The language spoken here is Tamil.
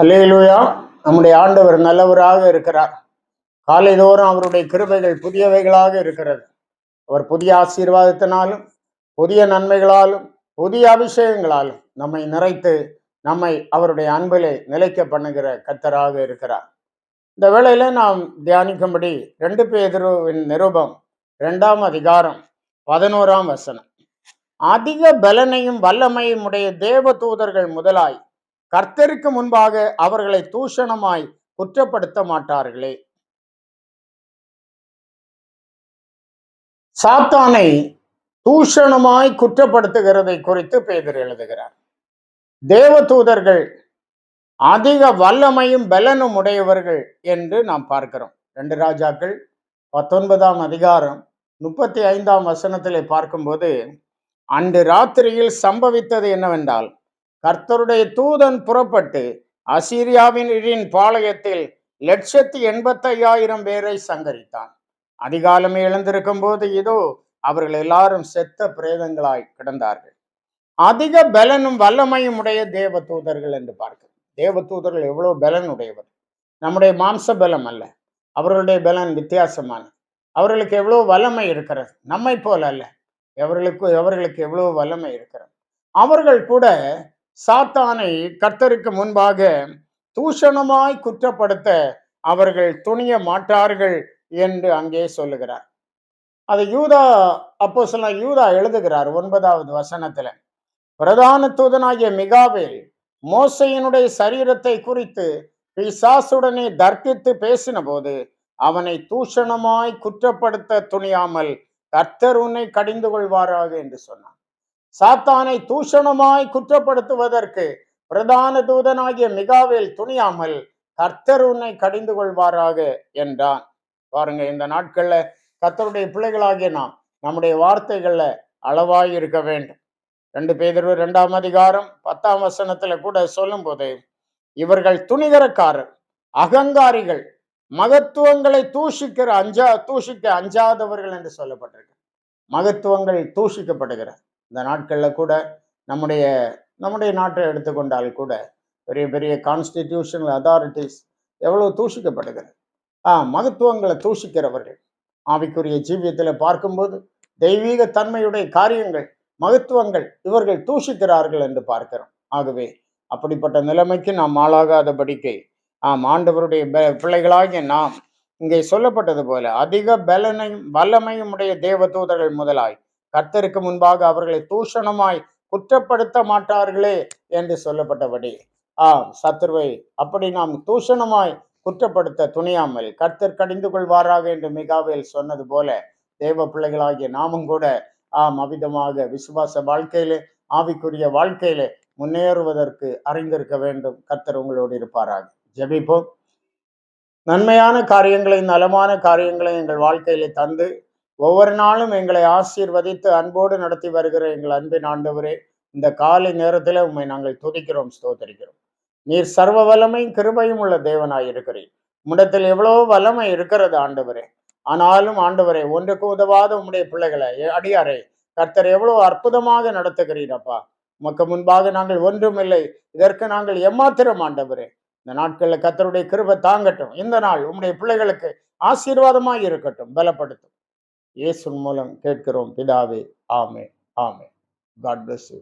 அல்லேலூயா. நம்முடைய ஆண்டவர் நல்லவராக இருக்கிறார். காலைதோறும் அவருடைய கிருபைகள் புதியவைகளாக இருக்கிறது. அவர் புதிய ஆசீர்வாதத்தினாலும் புதிய நன்மைகளாலும் புதிய அபிஷேகங்களாலும் நம்மை நிறைத்து நம்மை அவருடைய அன்பிலே நிலைக்க பண்ணுகிற கத்தராக இருக்கிறார். இந்த வேளையில நாம் தியானிக்கும்படி ரெண்டு பேதுருவின் நிருபம் இரண்டாம் அதிகாரம் பதினோராம் வசனம். அதிக பலனையும் வல்லமையும் உடைய தேவ தூதர்கள் முதலாய் கர்த்தருக்கு முன்பாக அவர்களை தூஷணமாய் குற்றப்படுத்த மாட்டார்களே. சாத்தானை தூஷணமாய் குற்றப்படுத்துகிறதை குறித்து பேதர் எழுதுகிறார். தேவ தூதர்கள் அதிக வல்லமையும் பலனும் உடையவர்கள் என்று நாம் பார்க்கிறோம். ரெண்டு ராஜாக்கள் பத்தொன்பதாம் அதிகாரம் முப்பத்தி ஐந்தாம் வசனத்திலே பார்க்கும்போது அன்று ராத்திரியில் சம்பவித்தது என்னவென்றால் கர்த்தருடைய தூதன் புறப்பட்டு அசீரியாவின் இழின் பாளையத்தில் லட்சத்தி எண்பத்தையாயிரம் பேரை சங்கரித்தான். அதிகாலமே எழுந்திருக்கும் போது இதோ அவர்கள் எல்லாரும் செத்த பிரேதங்களாய் கிடந்தார்கள். அதிக பலனும் வல்லமையும் உடைய தேவ தூதர்கள் என்று பார்க்கிறோம். தேவ தூதர்கள் எவ்வளவு பலன் உடையவர் நம்முடைய மாம்ச பலம் அல்ல. அவர்களுடைய பலன் வித்தியாசமான. அவர்களுக்கு எவ்வளவு வல்லமை இருக்கிறது. நம்மை போல அல்ல. எவர்களுக்கு எவர்களுக்கு எவ்வளவு வல்லமை இருக்கிறது. அவர்கள் கூட சாத்தானை கர்த்தருக்கு முன்பாக தூஷணமாய் குற்றப்படுத்த அவர்கள் துணிய மாட்டார்கள் என்று அங்கே சொல்லுகிறார். அதை யூதா அப்போ சொல்ல யூதா எழுதுகிறார் ஒன்பதாவது வசனத்துல. பிரதான தூதனாகிய மிகாவில் மோசையினுடைய சரீரத்தை குறித்து பிசாசுடனே தர்க்கித்து பேசின போது அவனை தூஷணமாய் குற்றப்படுத்த துணியாமல் கர்த்தர் உன்னை கடிந்து கொள்வாராக என்று சொன்னான். சாத்தானை தூஷணமாய் குற்றப்படுத்துவதற்கு பிரதான தூதனாகிய மிகாவில் துணியாமல் கர்த்தர் உன்னை கடிந்து கொள்வாராக என்றான். பாருங்க இந்த நாட்கள்ல கர்த்தருடைய பிள்ளைகளாகிய நாம் நம்முடைய வார்த்தைகள்ல அளவாய் இருக்க வேண்டும். ரெண்டு பேர் ரெண்டாம் அதிகாரம் பத்தாம் வசனத்துல கூட சொல்லும் போது இவர்கள் துணிகரக்காரர் அகங்காரிகள் மகத்துவங்களை தூஷிக்கிற அஞ்சா தூஷிக்க அஞ்சாதவர்கள் என்று சொல்லப்பட்டிருக்கு. மகத்துவங்கள் தூஷிக்கப்படுகிறார். இந்த நாட்களில் கூட நம்முடைய நம்முடைய நாட்டை எடுத்துக்கொண்டால் கூட பெரிய பெரிய கான்ஸ்டிடியூஷனல் அத்தாரிட்டிஸ் எவ்வளவு தூஷிக்கப்படுகிறது? ஆ மகத்துவங்களை தூஷிக்கிறவர்கள். ஆவிக்குரிய ஜீவியத்தில் பார்க்கும்போது தெய்வீக தன்மையுடைய காரியங்கள் மகத்துவங்கள் இவர்கள் தூஷிக்கிறார்கள் என்று பார்க்கிறோம். ஆகவே அப்படிப்பட்ட நிலைமைக்கு நாம் ஆளாகாதபடிக்கு ஆம் ஆண்டவருடைய பிள்ளைகளாகிய நாம் இங்கே சொல்லப்பட்டது போல அதிக பலனையும் வல்லமையும் உடைய தேவ தூதர்கள் முதலாய் கர்த்தருக்கு முன்பாக அவர்களை தூஷணமாய் குற்றப்படுத்த மாட்டார்களே என்று சொல்லப்பட்டபடி. ஆம் சத்துருவை அப்படி நாம் தூஷணமாய் குற்றப்படுத்த துணியாமல் கர்த்தர் கடிந்து கொள்வாராக என்று மிகாவேல் சொன்னது போல தேவ பிள்ளைகளாகிய நாமும் கூட ஆம் அவிதமாக விசுவாச வாழ்க்கையிலே ஆவிக்குரிய வாழ்க்கையிலே முன்னேறுவதற்கு அறிந்திருக்க வேண்டும். கர்த்தர் உங்களோடு இருப்பாராக. ஜெபிப்போம். நன்மையான காரியங்களையும் நலமான காரியங்களையும் எங்கள் வாழ்க்கையிலே தந்து ஒவ்வொரு நாளும் எங்களை ஆசீர்வதித்து அன்போடு நடத்தி வருகிற எங்கள் அன்பின் ஆண்டவரே இந்த காலை நேரத்தில் உம்மை நாங்கள் துதிக்கிறோம் ஸ்தோத்தரிக்கிறோம். நீர் சர்வ வல்லமையும் கிருபையும் உள்ள தேவனாய் இருக்கிறேன் உம்மிடத்தில் எவ்வளவோ வல்லமை இருக்கிறது ஆண்டவரே. ஆனாலும் ஆண்டவரே ஒன்றுக்கு உதவாத உம்முடைய பிள்ளைகளை அடியாரே கர்த்தர் எவ்வளவு அற்புதமாக நடத்துகிறீரப்பா உமக்கு முன்பாக நாங்கள் ஒன்றுமில்லை இதற்கு நாங்கள் எம்மாத்திரம் ஆண்டவரே. இந்த நாட்களில் கர்த்தருடைய கிருபை தாங்கட்டும். இந்த நாள் உம்முடைய பிள்ளைகளுக்கு ஆசீர்வாதமாக இருக்கட்டும் பலப்படுத்தும். இயேசுன் மூலம் கேட்கிறோம் பிதாவே ஆமே ஆமே காட் பிளஸ் யூ